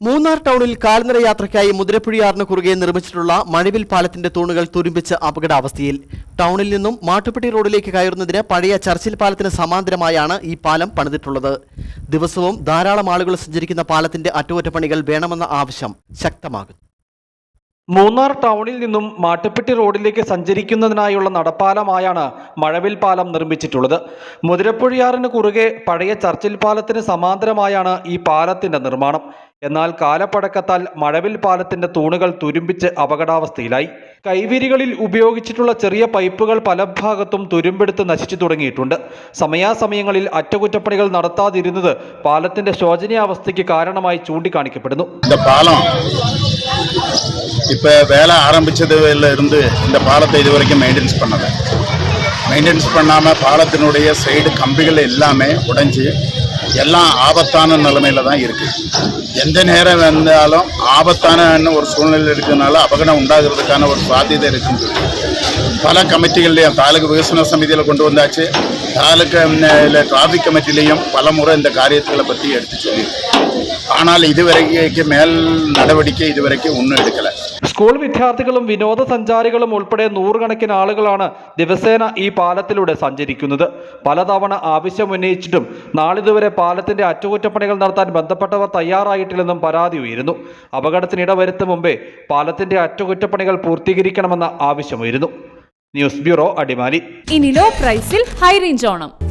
മൂന്നാർ ടൗണിൽ കാൽനട യാത്രയ്ക്കായി മുതിരപ്പുഴയാറിന് കുറുകെ നിർമ്മിച്ചിട്ടുള്ള മഴവിൽ പാലത്തിന്റെ തൂണുകൾ തുരുമ്പിച്ച് അപകടാവസ്ഥയിൽ ടൗണിൽ നിന്നും മാട്ടുപ്പെട്ടി റോഡിലേക്ക് കയറുന്നതിന് പഴയ ചർച്ചിൽ പാലത്തിന് സമാന്തരമായാണ് ഈ പാലം പണിതിട്ടുള്ളത്. ദിവസവും ധാരാളം ആളുകൾ സഞ്ചരിക്കുന്ന പാലത്തിന്റെ അറ്റകുറ്റപ്പണികൾ വേണമെന്ന ആവശ്യം ശക്തമാകുന്നു. മൂന്നാർ ടൗണിൽ നിന്നും മാട്ടുപ്പെട്ടി റോഡിലേക്ക് സഞ്ചരിക്കുന്നതിനായുള്ള നടപ്പാലമായാണ് മഴവിൽ പാലം നിർമ്മിച്ചിട്ടുള്ളത്. മുതിരപ്പുഴയാറിന് കുറുകെ പഴയ ചർച്ചിൽ പാലത്തിന് സമാന്തരമായാണ് ഈ പാലത്തിന്റെ നിർമ്മാണം. എന്നാൽ കാലപ്പഴക്കത്താൽ മഴവിൽ പാലത്തിന്റെ തൂണുകൾ തുരുമ്പിച്ച് അപകടാവസ്ഥയിലായി. കൈവിരികളിൽ ഉപയോഗിച്ചിട്ടുള്ള ചെറിയ പൈപ്പുകൾ പല ഭാഗത്തും തുരുമ്പെടുത്ത് നശിച്ചു തുടങ്ങിയിട്ടുണ്ട്. സമയാസമയങ്ങളിൽ അറ്റകുറ്റപ്പണികൾ നടത്താതിരുന്നത് പാലത്തിന്റെ ശോചനീയാവസ്ഥയ്ക്ക് കാരണമായി ചൂണ്ടിക്കാണിക്കപ്പെടുന്നു. இப்போ வேலை ஆரம்பிச்சதுல இருந்து இந்த பாலத்தை இது வரைக்கும் மெயின்டெனன்ஸ் பண்ணலை. மெயின்டெனன்ஸ் பண்ணாமல் பாலத்தினுடைய சைடு கம்பிகள் எல்லாமே உடைஞ்சு எல்லாம் ஆபத்தான நிலைமையில் தான் இருக்குது எந்த நேரம் வந்தாலும் ஆபத்தான ஒரு சூழ்நிலை இருக்கிறதுனால அபகடம் உண்டாகிறதுக்கான ஒரு சாத்தியதை இருக்குது. பல கமிட்டிகள்லையும் தாலுக்கு விகசன சமிதியில் கொண்டு வந்தாச்சு. தாலுக்கு இல்லை டிராஃபிக் கமிட்டிலையும் பல முறை இந்த காரியத்துகளை பற்றி எடுத்து சொல்லியிருக்கேன். ஆனால் இதுவரைக்கும் மேல் நடவடிக்கை இதுவரைக்கும் ஒன்றும் எடுக்கலை സ്കൂൾ വിദ്യാർത്ഥികളും വിനോദസഞ്ചാരികളും ഉൾപ്പെടെ നൂറുകണക്കിന് ആളുകളാണ് ദിവസേന ഈ പാലത്തിലൂടെ സഞ്ചരിക്കുന്നത് പലതവണ ആവശ്യമുന്നയിച്ചിട്ടും നാളിതുവരെ പാലത്തിന്റെ അറ്റകുറ്റപ്പണികൾ നടത്താൻ ബന്ധപ്പെട്ടവർ തയ്യാറായിട്ടില്ലെന്നും പരാതി ഉയരുന്നു അപകടത്തിനിട വരുത്തും മുമ്പേ പാലത്തിന്റെ അറ്റകുറ്റപ്പണികൾ പൂർത്തീകരിക്കണമെന്ന ആവശ്യമുയരുന്നു ന്യൂസ് ബ്യൂറോ അടിമാലി ഇനി ലോ പ്രൈസിൽ ഹൈ റേഞ്ച് ഓണം